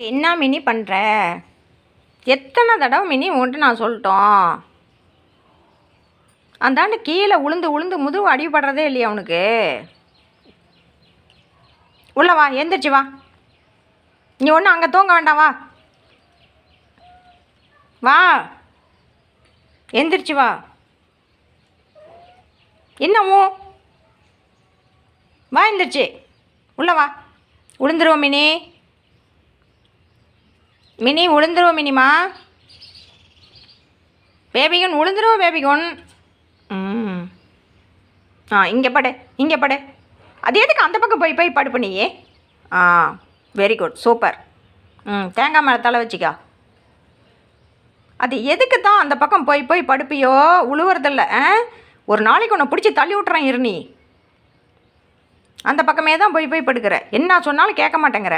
என்ன மினி பண்ணுற எத்தனை தடவை மினி உன்ட்டு நான் சொல்லிட்டோம்? அந்தாண்டு கீழே உளுந்து உளுந்து முதுகு அடிபடுறதே இல்லையா அவனுக்கு உள்ள வா எந்திரிச்சு வா. நீ ஒன்றும் அங்கே தூங்க வேண்டாம் வா. வா. எந்திரிச்சு வா. என்னமோ வா எந்திரிச்சு. உள்ள வா. உளுந்துருவோம் மினி. மினி உளுந்துருவோம் மினிமா? பேபிகன் உளுந்துருவோம் பேபிகன்? ம். ஆ இங்கே படு இங்கே படு. அது எதுக்கு அந்த பக்கம் போய் போய் படு பண்ணியே ஆ வெரி குட் சூப்பர் ம் தேங்காய் மேலே தலை வச்சிக்கா. அது எதுக்கு தான் அந்த பக்கம் போய் போய் படுப்பியோ? உழுவுறதில்ல ஆ? ஒரு நாளைக்கு ஒன்று பிடிச்சி தள்ளி விட்றேன் இருநீ அந்த பக்கமே தான் போய் போய் படுக்கிற. என்ன சொன்னாலும் கேட்க மாட்டேங்கிற.